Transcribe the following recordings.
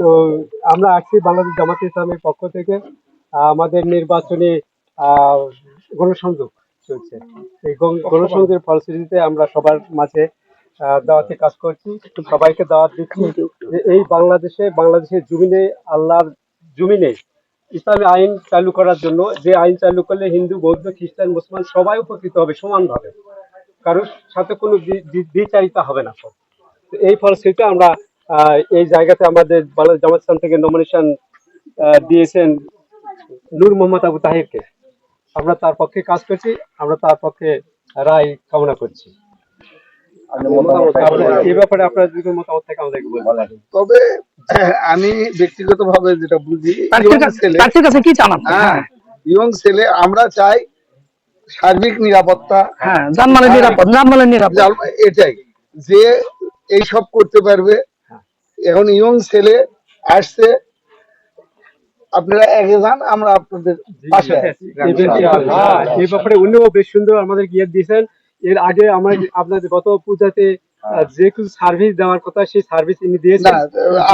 তো আমরা আসছি বাংলাদেশ জামাত ইসলামের পক্ষ থেকে। আমাদের নির্বাচনী গণসংযোগ চলছে। এই গণসংযোগের ফলশ্রুতিতে আমরা সবার মাঝে দাওয়াতে কাজ করছি। সবাইকে দাওয়াত দিচ্ছি যে এই বাংলাদেশে, বাংলাদেশের জমিনে, আল্লাহর জমিনে ইসলামী আইন চালু করার জন্য, যে আইন চালু করলে হিন্দু, বৌদ্ধ, খ্রিস্টান, মুসলমান সবাই উপকৃত হবে সমানভাবে। কারোর সাথে কোনো দ্বিচারিতা হবে না। এই ফলশ্রুতিতে আমরা এই জায়গাতে আমাদের বাংলাদেশ জামাত ইসলাম থেকে নমিনেশন দিয়েছেন নূর মোহাম্মদ আবু তাহিরকে। আমরা তার পক্ষে কাজ করছি আমরা তার পক্ষে রায় কামনা করছি। এই ব্যাপারে আপনার যদি মতামত থাকে আমাদেরকে বলবেন তবে আমি ব্যক্তিগত ভাবে যেটা বুঝি কাছে কি চান আপনি? হ্যাঁ ইয়ং ছেলে আমরা চাই সার্বিক নিরাপত্তা। হ্যাঁ জানমালের নিরাপদ জানমালের নিরাপদ এটাই যে এইসব করতে পারবে এখন ইয়ং ছেলে আসছে আপনারা এগে যান আমরা আপনাদের পাশে হ্যাঁ, এই ব্যাপারে উনিও বেশ সুন্দর আমাদের গিয়ে দিয়েছেন। এর আগে আমরা আপনাদের গত পূজাতে যে কিছু সার্ভিস দেওয়ার কথা সেই সার্ভিস ইনি দিয়েছেন।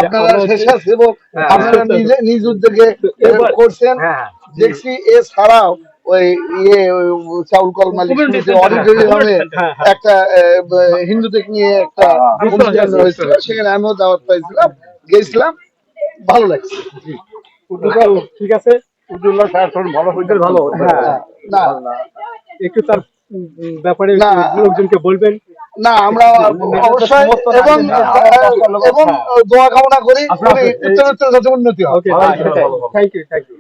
আপনারা স্বেচ্ছাসেবক হ্যাঁ। আপনারা নিজে নিজ উদ্যোগে করছেন। হ্যাঁ হ্যাঁ। দেখছি এছাড়াও ওই ইয়ে চাউল কল মালিক অডিটোরিয়ামে হ্যাঁ, একটা ব- হিন্দুদের নিয়ে একটা অনুষ্ঠান হয়েছিল। সেখানে আমিও দাওয়াত পাইছিলাম গেছিলাম ভালো লাগছে। ঠিক আছে। উজ্জ্বল ভালো উজ্জ্বল ভালো হ্যাঁ। না একটু তার উম, উম, ব্যাপারে লোকজনকে বলবেন। না আমরা অবশ্যই এবং এবং দোয়া কামনা করি উত্তর উত্তর যাতে উন্নতি হয় থ্যাংক ইউ থ্যাংক ইউ